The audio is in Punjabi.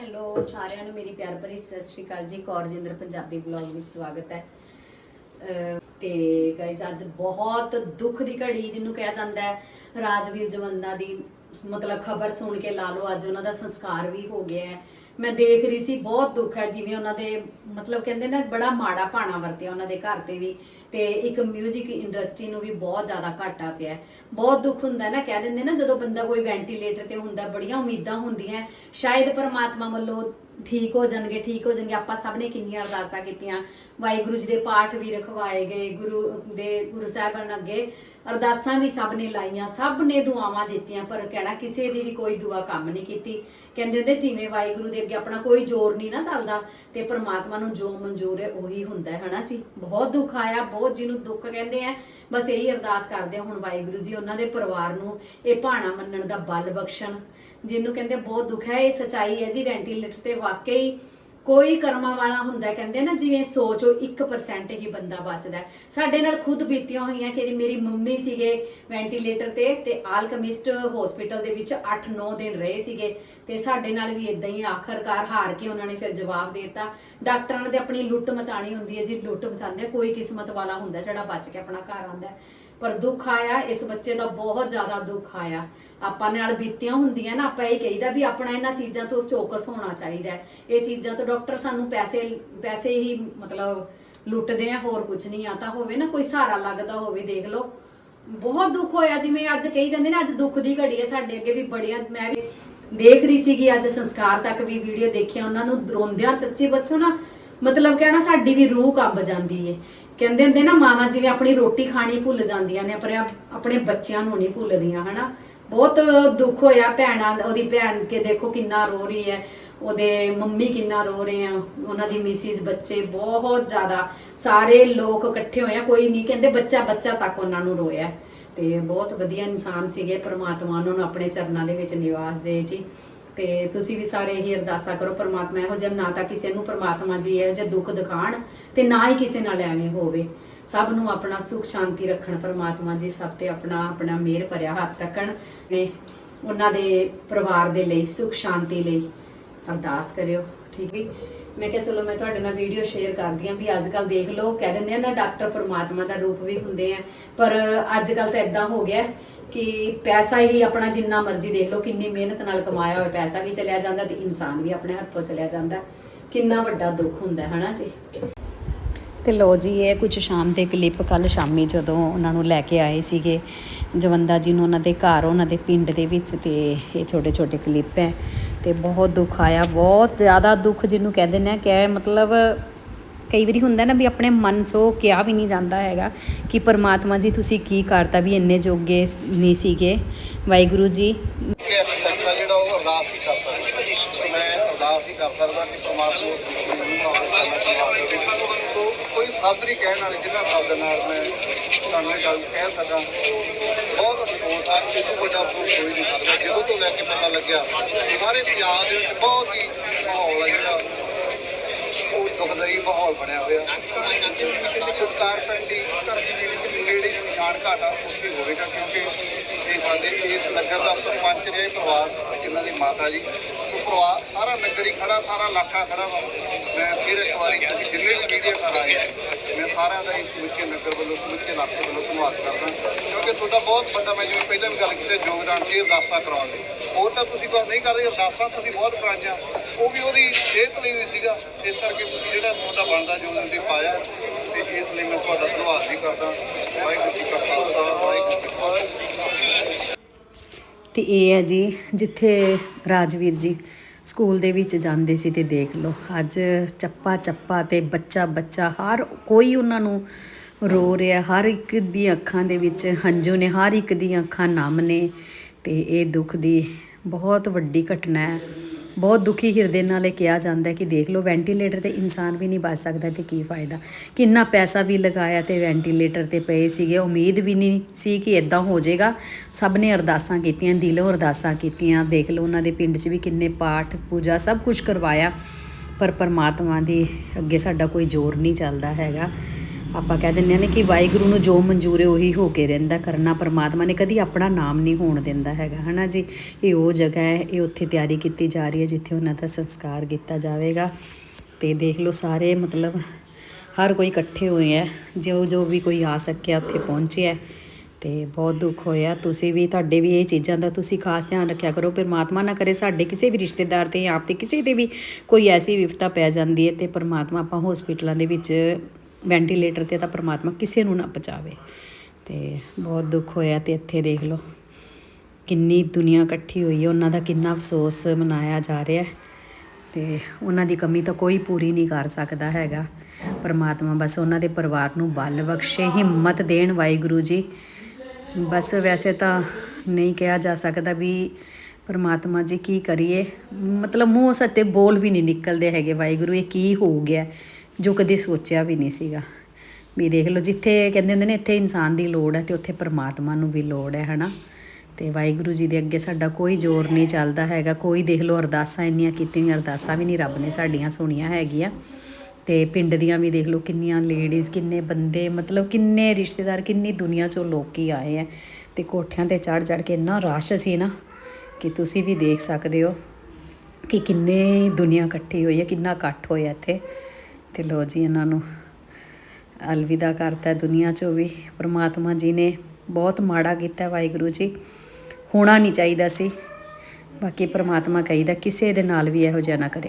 ਹੈਲੋ, ਸਾਰਿਆਂ ਨੂੰ ਮੇਰੀ ਪਿਆਰ ਭਰੀ ਸਤਿ ਸ਼੍ਰੀ ਅਕਾਲ ਜੀ। ਕੌਰਜਿੰਦਰ ਪੰਜਾਬੀ ਬਲੌਗ ਵਿੱਚ ਸਵਾਗਤ ਹੈ। ਅਹ, ਤੇ ਗਾਇਸ ਅੱਜ ਬਹੁਤ ਦੁੱਖ ਦੀ ਘੜੀ ਜਿਹਨੂੰ ਕਿਹਾ ਜਾਂਦਾ ਹੈ। ਰਾਜਵੀਰ ਜਵੰਦਾ ਦੀ ਮਤਲਬ ਖਬਰ ਸੁਣ ਕੇ ਲਾ ਲਓ, ਅੱਜ ਉਹਨਾਂ ਦਾ ਸੰਸਕਾਰ ਵੀ ਹੋ ਗਿਆ ਹੈ। ਮੈਂ ਦੇਖ ਰਹੀ ਸੀ, ਬਹੁਤ ਦੁੱਖ ਹੈ, ਜਿਵੇਂ ਉਹਨਾਂ ਦੇ, ਮਤਲਬ ਕਹਿੰਦੇ ਨਾ ਬੜਾ ਮਾੜਾ ਭਾਣਾ ਵਰਤਿਆ ਉਹਨਾਂ ਦੇ ਘਰ ਤੇ ਵੀ, ਤੇ ਇੱਕ 뮤직 ਇੰਡਸਟਰੀ ਨੂੰ ਵੀ ਬਹੁਤ ਜ਼ਿਆਦਾ ਘਾਟਾ ਪਿਆ ਬਹੁਤ ਦੁੱਖ ਹੁੰਦਾ ਨਾ, ਕਹਿ ਦਿੰਦੇ ਨਾ ਜਦੋਂ ਬੰਦਾ ਕੋਈ ਵੈਂਟੀਲੇਟਰ ਤੇ ਹੁੰਦਾ, ਬੜੀਆਂ ਉਮੀਦਾਂ ਹੁੰਦੀਆਂ ਸ਼ਾਇਦ ਪਰਮਾਤਮਾ ਵੱਲੋਂ ਠੀਕ ਹੋ ਜਾਣਗੇ, ਠੀਕ ਹੋ ਜਾਣਗੇ। ਆਪਾਂ ਸਭ ਨੇ ਕਿੰਨੀਆਂ ਅਰਦਾਸਾਂ ਕੀਤੀਆਂ। ਵਾਹਿਗੁਰੂ ਜੀ ਦੇ ਪਾਠ ਵੀ ਰਖਵਾਏ ਗਏ, ਗੁਰੂ ਦੇ ਗੁਰੂ ਸਾਹਿਬਾਨ ਅੱਗੇ ਅਰਦਾਸਾਂ ਵੀ ਸਭ ਨੇ ਲਾਈਆਂ, ਸਭ ਨੇ ਦੁਆਵਾਂ ਦਿੱਤੀਆਂ, ਪਰ ਕਹਿਣਾ ਕਿਸੇ ਦੀ ਵੀ ਕੋਈ ਦੁਆ ਕੰਮ ਨਹੀਂ ਕੀਤੀ। ਕਹਿੰਦੇ ਹੁੰਦੇ, ਜਿਵੇਂ ਵਾਹਿਗੁਰੂ ਦੇ ਅੱਗੇ ਆਪਣਾ ਕੋਈ ਜ਼ੋਰ ਨਹੀਂ ਨਾ ਚੱਲਦਾ, ਤੇ ਪ੍ਰਮਾਤਮਾ ਨੂੰ ਜੋ ਮਨਜ਼ੂਰ ਹੈ, ਉਹੀ ਹੁੰਦਾ ਹੈ, ਹਨਾ ਜੀ? ਬਹੁਤ ਦੁੱਖ ਆਇਆ, ਬਹੁਤ ਜਿਹਨੂੰ ਦੁੱਖ ਕਹਿੰਦੇ ਆ। ਬਸ ਇਹੀ ਅਰਦਾਸ ਕਰਦੇ ਹੁਣ ਵਾਹਿਗੁਰੂ ਜੀ ਉਹਨਾਂ ਦੇ ਪਰਿਵਾਰ ਨੂੰ ਇਹ ਭਾਣਾ ਮੰਨਣ ਦਾ ਬਲ ਬਖਸ਼ਣ। ਜਿਹਨੂੰ ਕਹਿੰਦੇ ਬਹੁਤ ਦੁੱਖ ਹੈ, ਇਹ ਸਚਾਈ ਹੈ ਜੀ ਵੈਂਟੀਲੇਟਰ ਤੇ ਵਾਕਈ ਕੋਈ ਕਰਮਾਂ ਵਾਲਾ ਹੁੰਦਾ ਕਹਿੰਦੇ ਨਾ, ਜਿਵੇਂ ਸੋਚੋ 1% ਹੀ ਬੰਦਾ ਬਚਦਾ ਸਾਡੇ ਨਾਲ ਖੁਦ ਬੀਤੀਆਂ ਹੋਈਆਂ ਕਿ ਮੇਰੀ ਮੰਮੀ ਸੀਗੇ ਵੈਂਟੀਲੇਟਰ ਤੇ ਤੇ ਆਲਕਮਿਸਟ ਹਸਪੀਟਲ ਦੇ ਵਿੱਚ 8-9 ਦਿਨ ਰਹੇ ਸੀਗੇ ਤੇ ਸਾਡੇ ਨਾਲ ਵੀ ਇਦਾਂ ਹੀ ਆਖਰਕਾਰ ਹਾਰ ਕੇ ਉਹਨਾਂ ਨੇ ਫਿਰ ਜਵਾਬ ਦੇ ਦਿੱਤਾ। ਡਾਕਟਰਾਂ ਨੇ ਤੇ ਆਪਣੀ ਲੁੱਟ ਮਚਾਣੀ ਹੁੰਦੀ ਹੈ ਜੀ, ਲੁੱਟ ਮਚਾਉਂਦੇ ਕੋਈ ਕਿਸਮਤ ਵਾਲਾ ਹੁੰਦਾ ਜਿਹੜਾ ਬਚ ਕੇ ਆਪਣਾ ਘਰ ਆਉਂਦਾ ਪਰ ਦੁੱਖ ਆਇਆ, ਇਸ ਬੱਚੇ ਦਾ ਬਹੁਤ ਜ਼ਿਆਦਾ ਦੁੱਖ ਆਇਆ। ਆਪਾਂ ਨਾਲ ਬੀਤੀਆਂ ਹੁੰਦੀਆਂ ਨਾ, ਆਪਾਂ ਇਹ ਕਹੀਦਾ ਵੀ ਆਪਣਾ ਇਹਨਾਂ ਚੀਜ਼ਾਂ ਤੋਂ ਚੌਕਸ ਹੋਣਾ ਚਾਹੀਦਾ ਹੈ। ਇਹ ਚੀਜ਼ਾਂ ਤੋਂ ਡਾਕਟਰ ਸਾਨੂੰ ਪੈਸੇ ਪੈਸੇ ਹੀ ਮਤਲਬ ਲੁੱਟਦੇ ਆ, ਹੋਰ ਕੁਝ ਨਹੀਂ ਤਾਂ ਹੋਵੇ ਨਾ, ਕੋਈ ਸਹਾਰਾ ਲੱਗਦਾ ਹੋਵੇ, ਦੇਖ ਲਓ। ਬਹੁਤ ਦੁੱਖ ਹੋਇਆ, ਜਿਵੇਂ ਅੱਜ ਕਹੀ ਜਾਂਦੇ ਨੇ, ਅੱਜ ਦੁੱਖ ਦੀ ਘੜੀ ਹੈ ਸਾਡੇ ਅੱਗੇ ਵੀ ਬੜੀਆਂ, ਮੈਂ ਵੀ ਦੇਖ ਰਹੀ ਸੀਗੀ ਅੱਜ ਸੰਸਕਾਰ ਤੱਕ ਵੀ ਵੀਡੀਓ ਦੇਖਿਆ, ਉਹਨਾਂ ਨੂੰ ਰੋਂਦਿਆਂ ਸੱਚੀ ਬੱਚੋ ਨਾ ਮਤਲਬ ਕਹਿਣਾ ਸਾਡੀ ਵੀ ਰੂਹ ਕੰਬ ਜਾਂਦੀ ਏ। ਕਹਿੰਦੇ ਹੁੰਦੇ ਨਾ, ਮਾਵਾਂ ਜਿਵੇਂ ਆਪਣੀ ਰੋਟੀ ਖਾਣੀ ਭੁੱਲ ਜਾਂਦੀਆਂ ਨੇ, ਆਪਣੇ ਆਪਣੇ ਬੱਚਿਆਂ ਨੂੰ ਨਹੀਂ ਭੁੱਲਦੀਆਂ, ਹਨਾ। ਬਹੁਤ ਦੁੱਖ ਹੋਇਆ ਭੈਣਾਂ ਉਹਦੀ ਭੈਣ ਕੇ ਦੇਖੋ ਕਿੰਨਾ ਰੋ ਰਹੀ ਹੈ, ਉਹਦੇ ਮੰਮੀ ਕਿੰਨਾ ਰੋ ਰਹੇ ਆ, ਉਹਨਾਂ ਦੀ ਮਿਸਿਸ ਬੱਚੇ ਬਹੁਤ ਜ਼ਿਆਦਾ, ਸਾਰੇ ਲੋਕ ਇਕੱਠੇ ਹੋਏ ਆ, ਕੋਈ ਨਹੀਂ ਕਹਿੰਦੇ ਬੱਚਾ ਬੱਚਾ ਤੱਕ ਉਹਨਾਂ ਨੂੰ ਰੋਇਆ। ਤੇ ਬਹੁਤ ਵਧੀਆ ਇਨਸਾਨ ਸੀਗੇ, ਪ੍ਰਮਾਤਮਾ ਉਹਨਾਂ ਨੂੰ ਆਪਣੇ ਚਰਨਾਂ ਦੇ ਵਿੱਚ ਨਿਵਾਸ ਦੇ ਜੀ। ਤੇ ਤੁਸੀਂ ਵੀ ਸਾਰੇ ਇਹੀ ਅਰਦਾਸਾ ਕਰੋ, ਪ੍ਰਮਾਤਮਾ ਇਹੋ ਜਿਹਾ ਨਾ ਤਾਂ ਕਿਸੇ ਨੂੰ ਪ੍ਰਮਾਤਮਾ ਜੀ ਇਹੋ ਜਿਹਾ ਦੁੱਖ ਦਿਖਾਣ ਤੇ ਨਾ ਹੀ ਕਿਸੇ ਨਾਲ ਐਵੇਂ ਹੋਵੇ। ਸਭ ਨੂੰ ਆਪਣਾ ਸੁਖ ਸ਼ਾਂਤੀ ਰੱਖਣ, ਪ੍ਰਮਾਤਮਾ ਜੀ ਸਭ ਤੇ ਆਪਣਾ ਆਪਣਾ ਮਿਹਰ ਭਰਿਆ ਹੱਥ ਰੱਖਣ ਨੇ ਉਹਨਾਂ ਦੇ ਪਰਿਵਾਰ ਦੇ ਲਈ ਸੁਖ ਸ਼ਾਂਤੀ ਲਈ ਅਰਦਾਸ ਕਰਿਓ, ਠੀਕ ਹੈ? ਮੈਂ ਕਿਹਾ ਚਲੋ ਮੈਂ ਤੁਹਾਡੇ ਨਾਲ ਵੀਡੀਓ ਸ਼ੇਅਰ ਕਰਦੀ ਆਂ ਵੀ ਅੱਜ ਕੱਲ ਦੇਖ ਲਓ, ਕਹਿ ਦਿੰਦੇ ਆ ਨਾ ਡਾਕਟਰ ਪਰਮਾਤਮਾ ਦਾ ਰੂਪ ਵੀ ਹੁੰਦੇ ਆ, ਪਰ ਅੱਜ ਕੱਲ ਤਾਂ ਇਦਾਂ ਹੋ ਗਿਆ ਕਿ ਪੈਸਾ ਹੀ ਆਪਣਾ ਜਿੰਨਾ ਮਰਜ਼ੀ ਦੇਖ ਲਓ, ਕਿੰਨੀ ਮਿਹਨਤ ਨਾਲ ਕਮਾਇਆ ਹੋਇਆ ਪੈਸਾ ਵੀ ਚਲਿਆ ਜਾਂਦਾ ਤੇ ਇਨਸਾਨ ਵੀ ਆਪਣੇ ਹੱਥੋਂ ਚਲਿਆ ਜਾਂਦਾ। ਕਿੰਨਾ ਵੱਡਾ ਦੁੱਖ ਹੁੰਦਾ ਹੈ ਹਨਾ ਜੀ? ਤੇ ਲੋ ਜੀ, ਇਹ ਕੁਝ ਸ਼ਾਮ ਦੇ ਕਲਿੱਪ ਕੱਲ ਸ਼ਾਮੀ ਜਦੋਂ ਉਹਨਾਂ ਨੂੰ ਲੈ ਕੇ ਆਏ ਸੀਗੇ, ਜਵੰਦਾ ਜੀ ਨੂੰ ਉਹਨਾਂ ਦੇ ਘਰ, ਉਹਨਾਂ ਦੇ ਪਿੰਡ ਦੇ ਵਿੱਚ ਤੇ ਇਹ ਛੋਟੇ ਛੋਟੇ ਕਲਿੱਪ ਹੈ ਤੇ ਬਹੁਤ ਦੁੱਖ ਆਇਆ, ਬਹੁਤ ਜ਼ਿਆਦਾ ਦੁੱਖ ਜਿਹਨੂੰ ਕਹਿੰਦੇ ਨੇ, ਕਿ ਮਤਲਬ ਕਈ ਵਾਰੀ ਹੁੰਦਾ ਨਾ ਵੀ ਆਪਣੇ ਮਨ 'ਚੋਂ ਕਿਹਾ ਵੀ ਨਹੀਂ ਜਾਂਦਾ ਹੈਗਾ ਕਿ ਪਰਮਾਤਮਾ ਜੀ ਤੁਸੀਂ ਕੀ ਕਰਤਾ ਵੀ ਇੰਨੇ ਜੋਗੇ ਨਹੀਂ ਸੀਗੇ। ਵਾਹਿਗੁਰੂ ਜੀ। ਜਿਹੜਾ ਉਹ ਅਰਦਾਸ ਹੀ ਕਰ ਸਕਦਾ ਮੈਂ ਅਰਦਾਸ ਹੀ ਕਰ ਸਕਦਾ ਕਿ ਪ੍ਰਮਾਤਮਾ ਕੋਈ ਸ਼ਬਦ ਕਹਿਣ ਵਾਲੇ ਜਿਨ੍ਹਾਂ ਸ਼ਬਦ ਨਾਲ ਮੈਂ ਤੁਹਾਨੂੰ ਇਹ ਗੱਲ ਕਹਿ ਸਕਾਂ, ਬਹੁਤ ਅਫਸੋਸ ਆ ਕਿ ਤੋਂ ਵੱਡਾ ਅਫਸੋਸ ਕੋਈ ਨਹੀਂ ਕਰਦਾ। ਜਦੋਂ ਤੋਂ ਲੈ ਕੇ ਪਤਾ ਲੱਗਿਆ, ਸਾਰੇ ਪੰਜਾਬ ਦੇ ਵਿੱਚ ਬਹੁਤ ਹੀ ਮਾਹੌਲ ਹੈ ਜਿਹੜਾ ਉਹ ਦੁਖਦਾਈ ਮਾਹੌਲ ਬਣਿਆ ਹੋਇਆ। ਸਰਕਾਰ ਦੀ ਧਰਤੀ ਦੇ ਵਿੱਚ ਨੇੜੇ ਜੋ ਨਿਸ਼ਾਨ ਘਾਟਾ ਉੱਥੇ ਹੋਵੇਗਾ, ਕਿਉਂਕਿ ਇਹ ਸਾਡੇ ਇਸ ਨਗਰ ਦਾ ਸਰਪੰਚ ਨੇ ਪਰਿਵਾਰ ਜਿਨ੍ਹਾਂ ਦੀ ਮਾਤਾ ਜੀ। ਉਹ ਪਰਿਵਾਰ ਸਾਰਾ ਨਗਰ ਹੀ ਖੜਾ, ਸਾਰਾ ਇਲਾਕਾ ਖੜਾ ਵਾ। ਮੈਂ ਫਿਰ ਇੱਕ ਵਾਰੀ ਅਸੀਂ ਜਿੰਨੇ ਵੀ ਮੀਡੀਆ ਘਰ ਆਏ ਮੈਂ ਸਾਰਿਆਂ ਦਾ ਇਸ ਸਮੁੱਚੇ ਨਗਰ ਵੱਲੋਂ, ਸਮੁੱਚੇ ਇਲਾਕੇ ਵੱਲੋਂ ਧੰਨਵਾਦ ਕਰਦਾ ਕਿਉਂਕਿ ਤੁਹਾਡਾ ਬਹੁਤ ਵੱਡਾ, ਮੈਂ ਜਿਵੇਂ ਪਹਿਲਾਂ ਵੀ ਗੱਲ ਕੀਤੀ, ਯੋਗਦਾਨ ਸੀ, ਅਰਦਾਸਾਂ ਕਰਾਉਣ ਲਈ। ਹੋਰ ਤਾਂ ਤੁਸੀਂ ਕੁਝ ਨਹੀਂ ਕਰਦੇ ਅਰਦਾਸਾਂ ਤੁਸੀਂ ਬਹੁਤ ਪੁਰਾਣੀਆਂ ਉਹ ਵੀ ਉਹਦੀ ਸਿਹਤ ਲਈ ਵੀ ਸੀਗਾ। ਇਸ ਕਰਕੇ ਤੁਸੀਂ ਜਿਹੜਾ ਤੁਹਾਡਾ ਬਣਦਾ ਯੋਗਦਾਨ ਤੁਸੀਂ ਪਾਇਆ, ਤੇ ਇਸ ਲਈ ਮੈਂ ਤੁਹਾਡਾ ਧੰਨਵਾਦ ਵੀ ਕਰਦਾ। ਵਾਹਿਗੁਰੂ ਜੀ ਕਾ ਖਾਲਸਾ, ਵਾਹਿਗੁਰੂ ਜੀ ਕੀ ਫਤਿਹ। ਤੇ ਇਹ ਹੈ ਜੀ, ਜਿੱਥੇ ਰਾਜਵੀਰ ਜੀ ਸਕੂਲ ਦੇ ਵਿੱਚ ਜਾਂਦੇ ਸੀ ਤੇ ਦੇਖ ਲਓ, ਅੱਜ ਚੱਪਾ ਚੱਪਾ ਤੇ ਬੱਚਾ ਬੱਚਾ, ਹਰ ਕੋਈ ਉਹਨਾਂ ਨੂੰ ਰੋ ਰਿਹਾ, ਹਰ ਇੱਕ ਦੀ ਅੱਖਾਂ ਦੇ ਵਿੱਚ ਹੰਝੂ ਨੇ, ਹਰ ਇੱਕ ਦੀਆਂ ਅੱਖਾਂ ਨਮ ਨੇ, ਤੇ ਇਹ ਦੁੱਖ ਦੀ ਬਹੁਤ ਵੱਡੀ ਘਟਨਾ ਹੈ। ਬਹੁਤ ਦੁਖੀ ਹਿਰਦੇ ਨਾਲ ਇਹ ਕਿਹਾ ਜਾਂਦਾ ਕਿ ਦੇਖ ਲਓ ਵੈਂਟੀਲੇਟਰ ਤੇ ਇਨਸਾਨ ਵੀ ਨਹੀਂ ਬਚ ਸਕਦਾ ਤੇ ਕੀ ਫਾਇਦਾ। ਕਿੰਨਾ ਪੈਸਾ ਵੀ ਲਗਾਇਆ ਤੇ ਵੈਂਟੀਲੇਟਰ ਤੇ ਪਏ ਸੀਗੇ। ਉਮੀਦ ਵੀ ਨਹੀਂ ਸੀ ਕਿ ਇਦਾਂ ਹੋ ਜਾਏਗਾ। ਸਭ ਨੇ ਅਰਦਾਸਾਂ ਕੀਤੀਆਂ, ਦਿਲੋਂ ਅਰਦਾਸਾਂ ਕੀਤੀਆਂ। ਦੇਖ ਲਓ, ਉਹਨਾਂ ਦੇ ਪਿੰਡ 'ਚ ਵੀ ਕਿੰਨੇ ਪਾਠ, ਪੂਜਾ ਸਭ ਕੁਝ ਕਰਵਾਇਆ। ਪਰ ਪਰਮਾਤਮਾ ਦੀ ਅੱਗੇ ਸਾਡਾ ਕੋਈ ਜ਼ੋਰ ਨਹੀਂ ਚੱਲਦਾ ਹੈਗਾ। ਆਪਾਂ ਕਹਿ ਦਿੰਦੇ ਨੇ ਕਿ ਵਾਹਿਗੁਰੂ ਨੂੰ ਜੋ ਮਨਜ਼ੂਰ ਹੈ ਉਹੀ ਹੋ ਕੇ ਰਹਿੰਦਾ, ਕਰਨਾ ਪਰਮਾਤਮਾ ਨੇ ਕਦੀ ਆਪਣਾ ਨਾਮ ਨਹੀਂ ਹੋਣ ਦਿੰਦਾ ਹੈਗਾ, ਹਨਾ ਜੀ? ਇਹ ਉਹ ਜਗ੍ਹਾ ਹੈ, ਇਹ ਉੱਥੇ ਤਿਆਰੀ ਕੀਤੀ ਜਾ ਰਹੀ ਹੈ ਜਿੱਥੇ ਉਹਨਾਂ ਦਾ ਸੰਸਕਾਰ ਕੀਤਾ ਜਾਵੇਗਾ। ਤੇ ਦੇਖ ਲਓ ਸਾਰੇ ਮਤਲਬ ਹਰ ਕੋਈ ਇਕੱਠੇ ਹੋਏ ਆ ਜੋ ਜੋ ਵੀ ਕੋਈ ਆ ਸਕਿਆ ਉੱਥੇ ਪਹੁੰਚਿਆ ਤੇ ਬਹੁਤ ਦੁੱਖ ਹੋਇਆ, ਤੁਸੀਂ ਵੀ, ਤੁਹਾਡੇ ਵੀ ਇਹ ਚੀਜ਼ਾਂ ਦਾ ਤੁਸੀਂ ਖਾਸ ਧਿਆਨ ਰੱਖਿਆ ਕਰੋ, ਪਰਮਾਤਮਾ ਨਾ ਕਰੇ ਸਾਡੇ ਕਿਸੇ ਵੀ ਰਿਸ਼ਤੇਦਾਰ ਤੇ ਜਾਂ ਆਪ ਤੇ ਕਿਸੇ ਤੇ ਵੀ ਕੋਈ ਐਸੀ ਵਿਪਤਾ ਪੈ ਜਾਂਦੀ ਹੈ ਤੇ ਪਰਮਾਤਮਾ ਆਪਾਂ ਹਸਪੀਟਲਾਂ ਦੇ ਵਿੱਚ ਵੈਂਟੀਲੇਟਰ ਤੇ ਤਾਂ ਪਰਮਾਤਮਾ ਕਿਸੇ ਨੂੰ ਨਾ ਪਹੁੰਚਾਵੇ। ਤੇ ਬਹੁਤ ਦੁੱਖ ਹੋਇਆ ਤੇ ਇੱਥੇ ਦੇਖ ਲਓ, ਕਿੰਨੀ ਦੁਨੀਆ ਇਕੱਠੀ ਹੋਈ ਹੈ, ਉਹਨਾਂ ਦਾ ਕਿੰਨਾ ਅਫਸੋਸ ਮਨਾਇਆ ਜਾ ਰਿਹਾ ਹੈ। ਤੇ ਉਹਨਾਂ ਦੀ ਕਮੀ ਤਾਂ ਕੋਈ ਪੂਰੀ ਨਹੀਂ ਕਰ ਸਕਦਾ ਹੈਗਾ। ਪਰਮਾਤਮਾ ਬਸ ਉਹਨਾਂ ਦੇ ਪਰਿਵਾਰ ਨੂੰ ਬਲ ਬਖਸ਼ੇ, ਹਿੰਮਤ ਦੇਣ ਵਾਹਿਗੁਰੂ ਜੀ। ਬਸ ਵੈਸੇ ਤਾਂ ਨਹੀਂ ਕਿਹਾ ਜਾ ਸਕਦਾ ਵੀ ਪਰਮਾਤਮਾ ਜੀ ਕੀ ਕਰੀਏ। ਮਤਲਬ ਮੂੰਹ ਸੱਤੇ ਬੋਲ ਵੀ ਨਹੀਂ ਨਿਕਲਦੇ ਹੈਗੇ ਵਾਹਿਗੁਰੂ, ਇਹ ਕੀ ਹੋ ਗਿਆ। ਜੋ ਕਦੇ ਸੋਚਿਆ ਵੀ ਨਹੀਂ ਸੀਗਾ। ਵੀ ਦੇਖ ਲਓ, ਜਿੱਥੇ ਕਹਿੰਦੇ ਹੁੰਦੇ ਨੇ, ਇੱਥੇ ਇਨਸਾਨ ਦੀ ਲੋੜ ਹੈ ਤੇ ਉੱਥੇ ਪਰਮਾਤਮਾ ਨੂੰ ਵੀ ਲੋੜ ਹੈ, ਹਨਾ? ਤੇ ਵਾਹਿਗੁਰੂ ਜੀ ਦੇ ਅੱਗੇ ਸਾਡਾ ਕੋਈ ਜ਼ੋਰ ਨਹੀਂ ਚੱਲਦਾ ਹੈਗਾ। ਕੋਈ ਦੇਖ ਲਓ, ਅਰਦਾਸਾਂ ਇੰਨੀਆਂ ਕੀਤੀਆਂ, ਅਰਦਾਸਾਂ ਵੀ ਨਹੀਂ ਰੱਬ ਨੇ ਸਾਡੀਆਂ ਸੁਣੀਆਂ ਹੈਗੀਆਂ। ਤੇ ਪਿੰਡ ਦੀਆਂ ਵੀ ਦੇਖ ਲਓ, ਕਿੰਨੀਆਂ ਲੇਡੀਜ਼ ਕਿੰਨੇ ਬੰਦੇ, ਮਤਲਬ ਕਿੰਨੇ ਰਿਸ਼ਤੇਦਾਰ, ਕਿੰਨੀ ਦੁਨੀਆ ਚੋਂ ਲੋਕੀ ਆਏ ਆ ਤੇ ਕੋਠਿਆਂ ਤੇ ਚੜ ਚੜ ਕੇ ਇੰਨਾ ਰਸ਼ ਸੀ ਨਾ ਕਿ ਤੁਸੀਂ ਵੀ ਦੇਖ ਸਕਦੇ ਹੋ ਕਿ ਕਿੰਨੇ ਦੁਨੀਆ ਇਕੱਠੀ ਹੋਈ ਹੈ, ਕਿੰਨਾ ਇਕੱਠ ਹੋਇਆ ਇੱਥੇ। ਤੇ ਲੋ ਜੀ, ਇਹਨਾਂ ਨੂੰ ਅਲਵਿਦਾ ਕਰਤਾ ਦੁਨੀਆ ਚੋਂ ਵੀ। ਪ੍ਰਮਾਤਮਾ ਜੀ ਨੇ ਬਹੁਤ ਮਾੜਾ ਕੀਤਾ ਵਾਹਿਗੁਰੂ ਜੀ। ਹੋਣਾ ਨਹੀਂ ਚਾਹੀਦਾ ਸੀ। ਬਾਕੀ ਪ੍ਰਮਾਤਮਾ ਕਹੀਦਾ, ਕਿਸੇ ਦੇ ਨਾਲ ਵੀ ਇਹੋ ਜਿਹਾ ਨਾ ਕਰੇ।